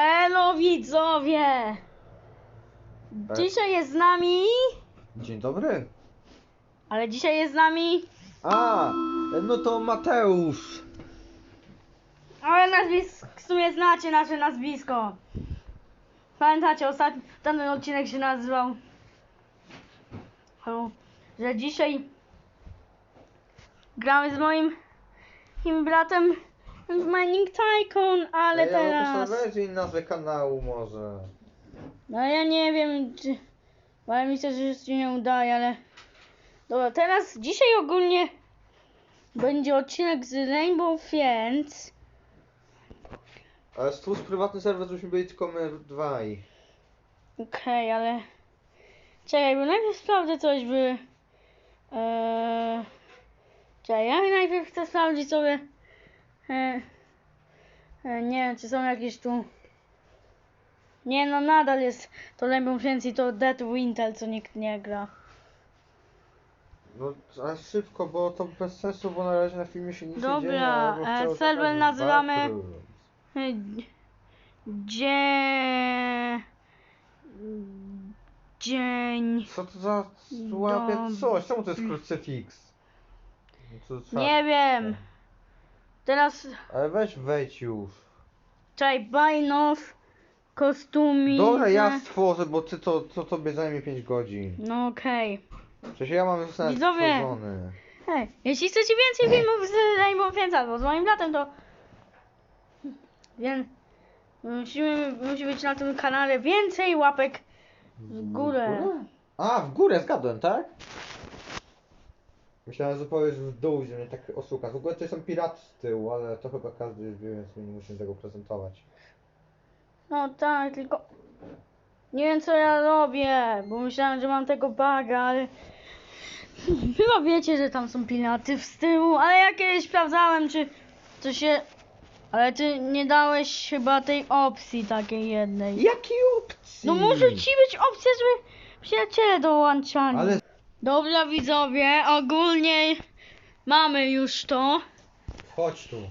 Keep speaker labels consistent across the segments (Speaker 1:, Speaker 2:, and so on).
Speaker 1: Elo widzowie! Dzisiaj jest z nami,
Speaker 2: Dzień dobry.
Speaker 1: ale dzisiaj jest z nami,
Speaker 2: A, no to Mateusz.
Speaker 1: ale nazwisk, w sumie znacie nasze nazwisko. Pamiętacie, ostatni, ten odcinek się nazywał, że dzisiaj gramy z moim, moim bratem Mining Tycoon, ale
Speaker 2: ja
Speaker 1: teraz...
Speaker 2: Ja zmień nazwę kanału może.
Speaker 1: No ja nie wiem, czy... Ale myślę, że się nie udaje, ale... Dobra, teraz dzisiaj ogólnie będzie odcinek z Rainbow Friends.
Speaker 2: Ale stwórz prywatny serwer, żebyśmy byli tylko my dwaj.
Speaker 1: Okej, ale... Czekaj, bo najpierw sprawdzę coś, by... Eee... Czekaj, ja najpierw chcę sprawdzić sobie... E... E, nie wiem, czy są jakieś tu... Nie no, nadal jest to Rainbow Friends i to Dead Winter, co nikt nie gra.
Speaker 2: No, ale szybko, bo to bez sensu, bo na razie na filmie się nic nie
Speaker 1: Dobra,
Speaker 2: dzieje. a bym
Speaker 1: e, serwer nazywamy-
Speaker 2: Backrooms.
Speaker 1: Dzie... Dzień...
Speaker 2: Co to za
Speaker 1: Dob-
Speaker 2: coś? Czemu to jest krucyfiks? No to co?
Speaker 1: Nie wiem. Teraz...
Speaker 2: Ale weź wejdź już.
Speaker 1: Czekaj, Bajnow, kostumi...
Speaker 2: Dobra, ja stworzę, bo ty to, to tobie zajmie 5 godzin.
Speaker 1: No okej.
Speaker 2: Przecież ja mam już nawet
Speaker 1: Widzowie.
Speaker 2: stworzony.
Speaker 1: Hej, jeśli chcecie więcej filmów z Rainbow Friends albo z moim bratem, to... Więc... Musimy, musi być na tym kanale więcej łapek w górę.
Speaker 2: A, w górę zgadłem, tak? Myślałem, że powiesz w dół, że mnie tak oszuka. W ogóle to są piraty z tyłu, ale to chyba każdy już wie, więc my nie musimy tego prezentować.
Speaker 1: No tak, tylko nie wiem co ja robię, bo myślałem, że mam tego baga, ale chyba wiecie, że tam są piraty z tyłu, ale ja kiedyś sprawdzałem, czy to się... Ale ty nie dałeś chyba tej opcji takiej jednej.
Speaker 2: Jakiej opcji?
Speaker 1: No może ci być opcja, żeby przyjaciele dołączali.
Speaker 2: Ale
Speaker 1: Dobra widzowie, ogólnie mamy już to.
Speaker 2: chodź tu.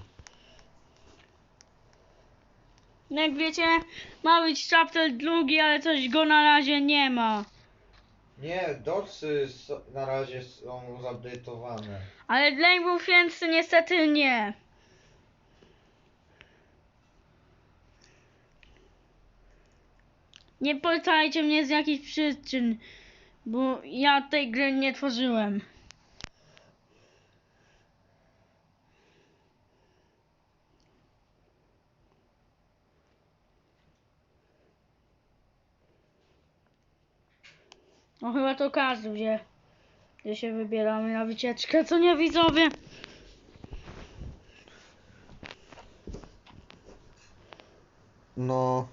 Speaker 1: Jak wiecie, ma być chapter drugi, ale coś go na razie nie ma.
Speaker 2: Nie, docy s- na razie są zupdate'owane.
Speaker 1: Ale Rainbow Friends niestety nie. Nie pytajcie mnie z jakich przyczyn, bo ja tej gry nie tworzyłem. No chyba to każdy wie, gdzie się wybieramy na wycieczkę, co nie widzowie?
Speaker 2: No.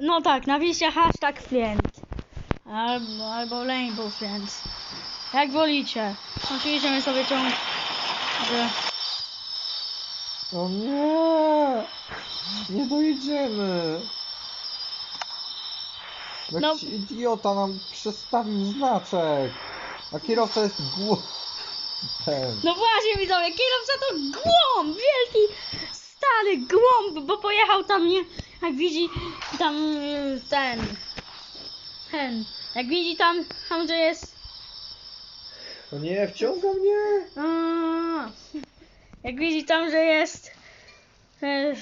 Speaker 1: No tak, napiszcie hashtag friend. Albo, albo Rainbow Friends. Jak wolicie. Oczywiście my sobie ciąg... Że...
Speaker 2: O nie! Nie dojedziemy!
Speaker 1: No.
Speaker 2: Jakiś idiota nam przestawił znaczek! A kierowca jest głupi.
Speaker 1: No właśnie widzowie, kierowca to głąb! Wielki, stary głąb, bo pojechał tam, nie... Jak widzi tam y, ten... Ten... Jak widzi tam, tam że jest...
Speaker 2: O nie, wciąga mnie!
Speaker 1: A, jak widzi tam, że jest... e,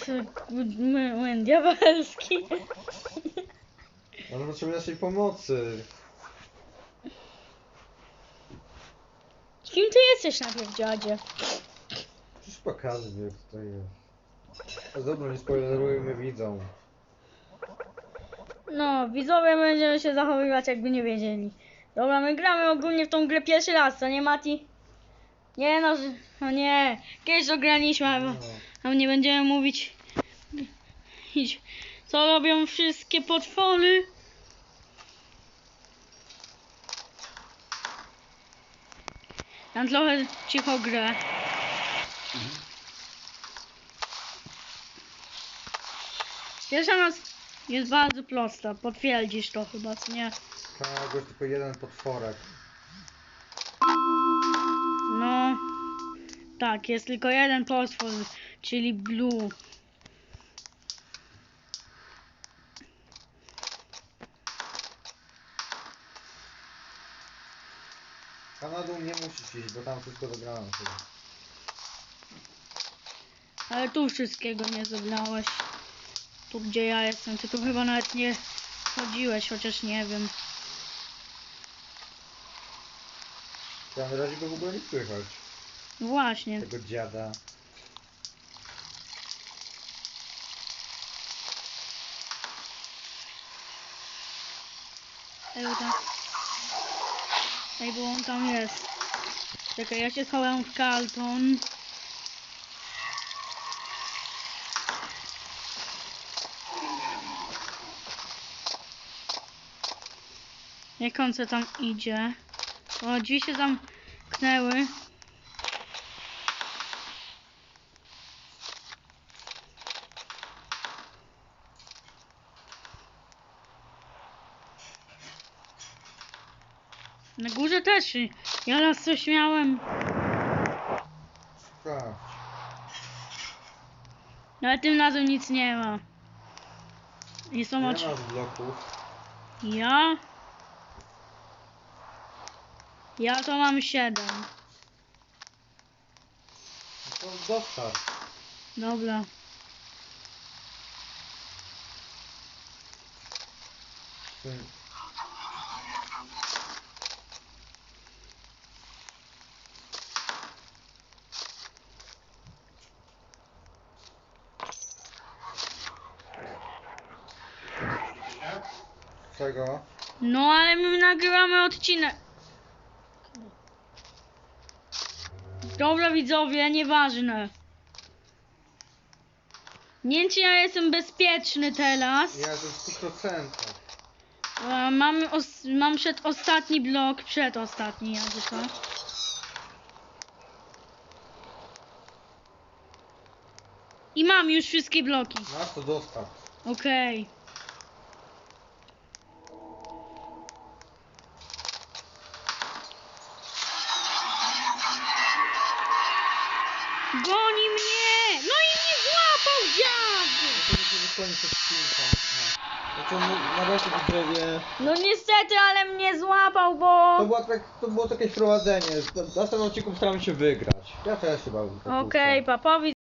Speaker 1: m- Młyn diabelski.
Speaker 2: Ale potrzebujemy naszej pomocy.
Speaker 1: Kim ty jesteś najpierw, dziadzie?
Speaker 2: Przecież pokażę, jak to jest. Dobra, nie spoilerujmy widzą.
Speaker 1: No, widzowie będziemy się zachowywać jakby nie wiedzieli. Dobra, my gramy ogólnie w tą grę pierwszy raz, co nie Mati? Nie no, że- no nie. Kiedyś to graliśmy, ale
Speaker 2: No.
Speaker 1: tam nie będziemy mówić. Idź. Co robią wszystkie potwory? Ja trochę cicho grę. Pierwsza noc Jest bardzo prosta, potwierdzisz to chyba, co nie?
Speaker 2: Tak, jest tylko jeden potworek.
Speaker 1: No, tak, jest tylko jeden potwór, czyli Blue.
Speaker 2: A na dół nie musisz iść, bo tam wszystko zagrałem chyba.
Speaker 1: Ale tu wszystkiego nie zebrałeś. Tu gdzie ja jestem, ty tu chyba nawet nie chodziłeś, chociaż nie wiem.
Speaker 2: Ja na razie go w ogóle nie słychać.
Speaker 1: Właśnie.
Speaker 2: Tego dziada.
Speaker 1: Ej, bo tam... Ej, bo on tam jest. Czekaj, ja się schowam w karton. Jak on se tam idzie? O, drzwi się zamknęły. Na górze też. Ja raz coś miałem.
Speaker 2: Sprawdź.
Speaker 1: No ale tym razem nic nie ma. Nie są
Speaker 2: Nie
Speaker 1: oczy.
Speaker 2: ma bloków.
Speaker 1: Ja? Ja to mam 7.
Speaker 2: No to dostarcz.
Speaker 1: Dobra.
Speaker 2: Czego?
Speaker 1: No ale my nagrywamy odcinek. Dobra widzowie, nieważne. Nie wiem czy ja jestem bezpieczny teraz.
Speaker 2: Ja to w 100%.
Speaker 1: E, Mam, os mam przedostatni blok, przedostatni jakby to. I mam już wszystkie bloki.
Speaker 2: Masz to dostarcz.
Speaker 1: Okej.
Speaker 2: To skrzynką. No to na razie w drzewie.
Speaker 1: No niestety, ale mnie złapał, bo...
Speaker 2: To, była tak, to było takie wprowadzenie. W następnym odcinku staramy się wygrać. Ja też chyba.
Speaker 1: Okej, papowi